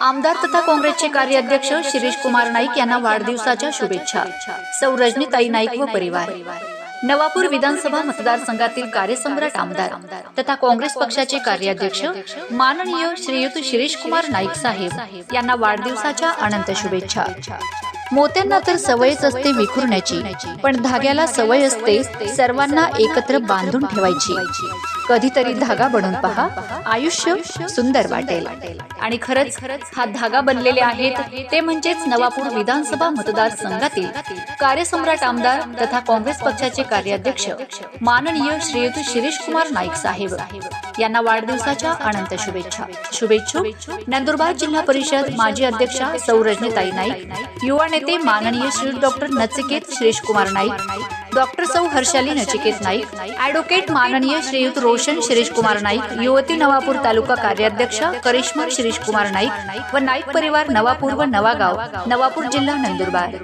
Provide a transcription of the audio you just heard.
आमदार तथा काँग्रेसचे कार्याध्यक्ष शिरीष कुमार नाईक यांना वाढदिवसाच्या शुभेच्छा. सौ रजनीताई नाईक व परिवार. नवापूर विधानसभा मतदारसंघातील कार्यसम्राट आमदार तथा काँग्रेस पक्षाचे कार्याध्यक्ष माननीय श्रीयुत शिरीष कुमार नाईक साहेब यांना वाढदिवसाच्या अनंत शुभेच्छा. मोत्यांना तर सवयच असते विखुरण्याची पण धाग्याला सवय असते सर्वांना एकत्र बांधून ठेवायची. कधीतरी धागा बनवून पहा. आयुष्य सुंदर वाटेल. आणि खरंच हा धागा बनलेले आहेत ते म्हणजेच नवापूर विधानसभा मतदारसंघातील कार्यसम्राट आमदार तथा काँग्रेस पक्षाचे कार्याध्यक्ष माननीय श्रीयुत शिरीष कुमार नाईक साहेब. यांना वाढदिवसाच्या अनंत शुभेच्छा. शुभेच्छुक. नंदुरबार जिल्हा परिषद माजी अध्यक्षा सौ रजनीताई नाईक. युवा नेते माननीय श्री डॉक्टर नचिकेत श्रीष कुमार नाईक. डॉक्टर सौ हर्षाली नचिकेत नाईक ॲडव्होकेट माननीय श्रीयुत रोशन शिरीष कुमार नाईक युवती नवापूर तालुका कार्याध्यक्ष करिश्मा शिरीष कुमार नाईक व नाईक परिवार नवापूर व नवागाव नवापूर जिल्हा नंदुरबार.